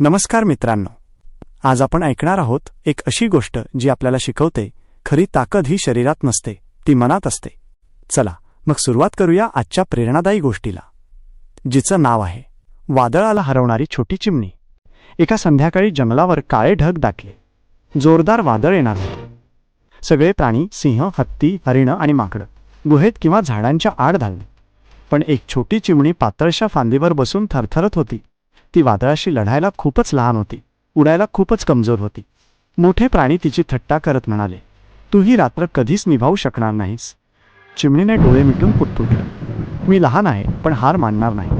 नमस्कार मित्रांनो. आज आपण ऐकणार आहोत एक अशी गोष्ट जी आपल्याला शिकवते खरी ताकद ही शरीरात नसते ती मनात असते. चला मग सुरुवात करूया आजच्या प्रेरणादायी गोष्टीला जिचं नाव आहे वादळाला हरवणारी छोटी चिमणी. एका संध्याकाळी जंगलावर काळे ढग दाटले जोरदार वादळ येणार होते. सगळे प्राणी सिंह हत्ती हरिणं आणि माकडं गुहेत किंवा झाडांच्या आड घालले पण एक छोटी चिमणी पातळशा फांदीवर बसून थरथरत होती. ती वादळाशी लढायला खूपच लहान होती. उडायला खूपच कमजोर होती. मोठे प्राणी तिची थट्टा करत म्हणाले तू ही रात्र कधीच निभावू शकणार नाहीस चिमणीने डोळे मिटून पुटपुटलं मी लहान आहे पण हार मानणार नाही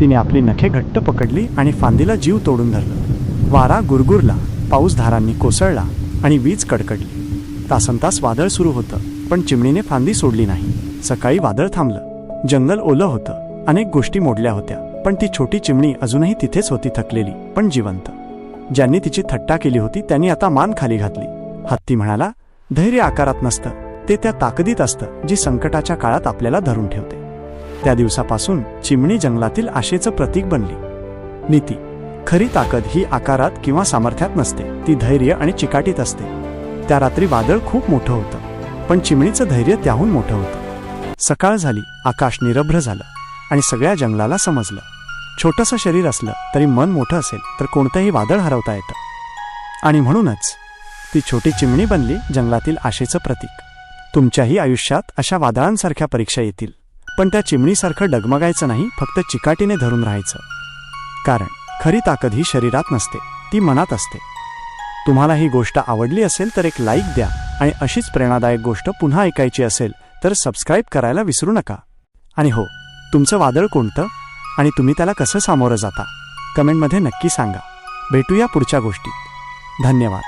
तिने आपली नखे घट्ट पकडली आणि फांदीला जीव तोडून धरलं. वारा गुरगुरला पाऊस धारांनी कोसळला आणि वीज कडकडली. तासनतास वादळ सुरू होतं पण चिमणीने फांदी सोडली नाही. सकाळी वादळ थांबलं. जंगल ओलं होतं. अनेक गोष्टी मोडल्या होत्या. पण ती छोटी चिमणी अजूनही तिथेच होती थकलेली पण जिवंत. ज्यांनी तिची थट्टा केली होती त्यांनी आता मान खाली घातली. हत्ती म्हणाला धैर्य आकारात नसतं. ते त्या ताकदीत असतं जी संकटाच्या काळात आपल्याला धरून ठेवते. त्या दिवसापासून चिमणी जंगलातील आशेचं प्रतीक बनली. नीती खरी ताकद ही आकारात किंवा सामर्थ्यात नसते. ती धैर्य आणि चिकाटीत असते. त्या रात्री वादळ खूप मोठं होतं पण चिमणीचं धैर्य त्याहून मोठं होतं. सकाळ झाली आकाश निरभ्र झालं. आणि सगळ्या जंगलाला समजलं. छोटंसं शरीर असलं तरी मन मोठं असेल तर कोणतंही वादळ हरवता येतं. आणि म्हणूनच ती छोटी चिमणी बनली जंगलातील आशेचं प्रतीक. तुमच्याही आयुष्यात अशा वादळांसारख्या परीक्षा येतील. पण त्या चिमणीसारखं डगमगायचं नाही फक्त चिकाटीने धरून राहायचं. कारण खरी ताकद ही शरीरात नसते ती मनात असते. तुम्हाला ही गोष्ट आवडली असेल तर एक लाईक द्या आणि अशीच प्रेरणादायक गोष्ट पुन्हा ऐकायची असेल तर सबस्क्राईब करायला विसरू नका. आणि हो तुमचं वादळ कोणतं आणि तुम्ही त्याला कसं सामोरं जाता? कमेंटमध्ये नक्की सांगा. भेटूया पुढच्या गोष्टीत. धन्यवाद.